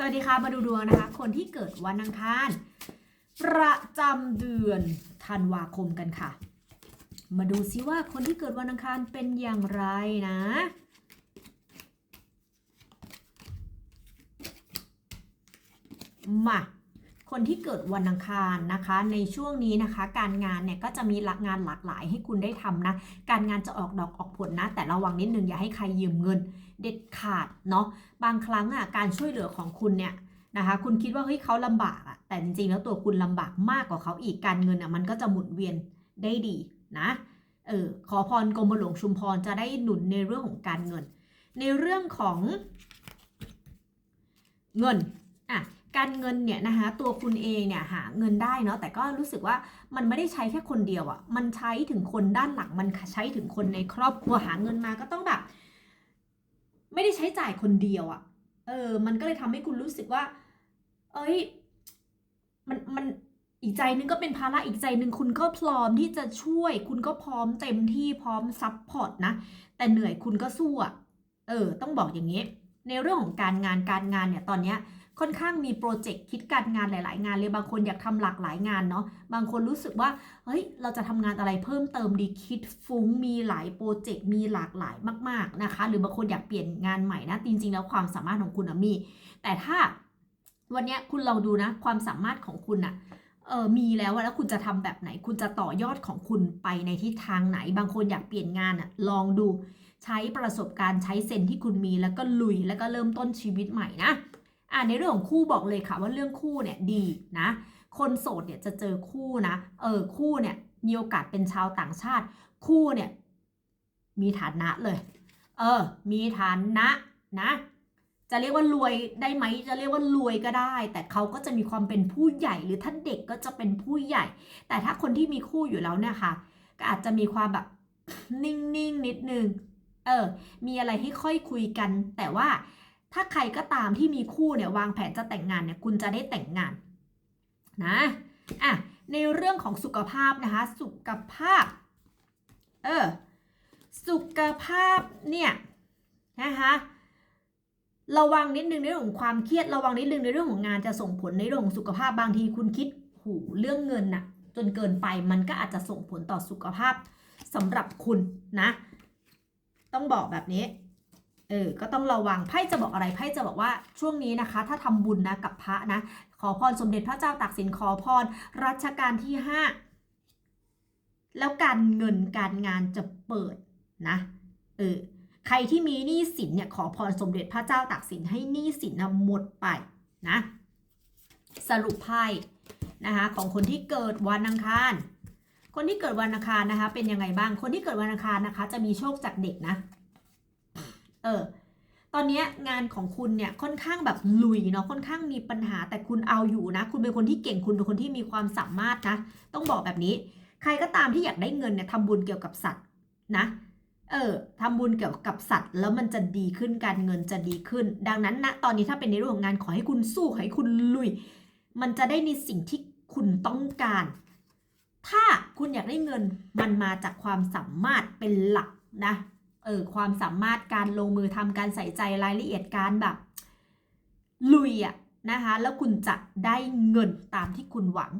สวัสดีค่ะมาดูดวงนะคะ คนที่เกิดวันอังคาร ประจำเดือนธันวาคมกันค่ะ มาดูซิว่าคนที่เกิดวันอังคารเป็นอย่างไรนะมา คนที่เกิดวันอังคารนะคะ ในช่วงนี้นะคะ การงานเนี่ยก็จะมีหลักงานหลากหลายให้คุณได้ทำนะ การงานจะออกดอกออกผลนะ แต่ระวังนิดนึงอย่าให้ใครยืมเงิน เด็ดขาดเนาะ บางครั้งอะการช่วยเหลือของคุณเนี่ยนะคะ คุณคิดว่าเฮ้ยเขาลำบากอะ แต่จริงๆแล้วตัวคุณลำบากมากกว่าเขาอีก การเงินอะมันก็จะหมุนเวียนได้ดีนะเออขอพรกรมหลวงชุมพรจะได้หนุนในเรื่องของการเงิน ในเรื่องของเงินอะ การเงินเนี่ยนะคะตัวคุณเองเนี่ยหาเงินได้เนาะแต่ก็รู้สึกว่ามันไม่ได้ใช้แค่คนเดียวอะ่ะมันใช้ถึงคนด้านหลังมันใช้ถึงคนในครอบครัวหาเงินมาก็ต้องแบบ ไม่ได้ใช้จ่ายคนเดียวอะ่ะเออ มันก็เลยทำให้คุณรู้สึกว่า เอ้ย มันมันอีกใจนึงก็เป็นภาระอีกใจนึงคุณก็พร้อมที่จะช่วย คุณก็พร้อมเต็มที่พร้อมซัพพอร์ตนะ แต่เหนื่อยคุณก็สู้อะเออ ต้องบอกอย่างนี้ ในเรื่องของการงานการงานเนี่ยตอนเนี้ย ค่อนข้างมีโปรเจกต์คิดการงานหลาย ๆ งานเลยบางคนอยากทำหลากหลายงานเนาะบางคนรู้สึกว่าเฮ้ยเราจะทำงานอะไรเพิ่มเติมดีคิดฟุ้งมีหลายโปรเจกต์มีหลากหลายมาก ๆนะคะ หรือบางคนอยากเปลี่ยนงานใหม่นะจริง ๆ แล้วความสามารถของคุณมี แต่ถ้าวันนี้คุณลองดูนะความสามารถของคุณอะเออมีแล้วแล้วคุณจะทำแบบไหน คุณจะต่อยอดของคุณไปในทิศทางไหน บางคนอยากเปลี่ยนงานอะลองดูใช้ประสบการณ์ใช้เซนที่คุณมีแล้วก็ลุยแล้วก็เริ่มต้นชีวิตใหม่นะ อ่าในเรื่องของคู่บอกเลยค่ะว่าเรื่องคู่เนี่ยดีนะ คนโสดเนี่ยจะเจอคู่นะ เออคู่เนี่ยมีโอกาสเป็นชาวต่างชาติ คู่เนี่ยมีฐานะเลย เออ มีฐานะนะ จะเรียกว่ารวยได้ไหม จะเรียกว่ารวยก็ได้ แต่เขาก็จะมีความเป็นผู้ใหญ่ หรือถ้านเด็กก็จะเป็นผู้ใหญ่ แต่ถ้าคนที่มีคู่อยู่แล้วเนี่ยค่ะ ก็อาจจะมีความแบบนิ่งๆนนิดนึง เออ มีอะไรให้ค่อยคุยกัน แต่ว่า ถ้าใครก็ตามที่มีคู่เนี่ยวางแผนจะแต่งงานเนี่ยคุณจะได้แต่งงานนะอะในเรื่องของสุขภาพนะคะ สุขภาพเออสุขภาพเนี่ยนะคะระวังนิดนึงในเรื่องของความเครียดระวังนิดนึงในเรื่องของงานจะส่งผลในเรื่องของสุขภาพบางทีคุณคิดหูเรื่องเงินน่ะจนเกินไปมันก็อาจจะส่งผลต่อสุขภาพสำหรับคุณนะ ต้องบอกแบบนี้ เออ ก็ต้องระวัง ไพ่จะบอกอะไร ไพ่จะบอกว่าช่วงนี้นะคะ ถ้าทำบุญนะกับพระนะ ขอพรสมเด็จพระเจ้าตากสิน ขอพรรัชกาลที่ห้าแล้วการเงินการงานจะเปิดนะ เออ ใครที่มีหนี้สินเนี่ยขอพรสมเด็จพระเจ้าตากสินให้หนี้สินนะหมดไปนะ สรุปไพ่นะคะของคนที่เกิดวันอังคารคนที่เกิดวันอังคารนะคะ เป็นยังไงบ้าง คนที่เกิดวันอังคารนะคะ จะมีโชคจากเด็กนะ ออ ตอนนี้งานของคุณเนี่ยค่อนข้างแบบลุยเนาะค่อนข้างมีปัญหาแต่คุณเอาอยู่นะ คุณเป็นคนที่เก่งคุณเป็นคนที่มีความสามารถนะ ต้องบอกแบบนี้ ใครก็ตามที่อยากได้เงินเนี่ยทำบุญเกี่ยวกับสัตว์นะเออทำบุญเกี่ยวกับสัตว์แล้วมันจะดีขึ้นการเงินจะดีขึ้น ดังนั้นนะตอนนี้ถ้าเป็นในเรื่องของงานขอให้คุณสู้ขอให้คุณลุย มันจะได้ในสิ่งที่คุณต้องการ ถ้าคุณอยากได้เงินมันมาจากความสามารถเป็นหลักนะ เออความสามารถการลงมือทำการใส่ใจรายละเอียดการแบบ ลุยอะนะคะ แล้วคุณจะได้เงินตามที่คุณหวัง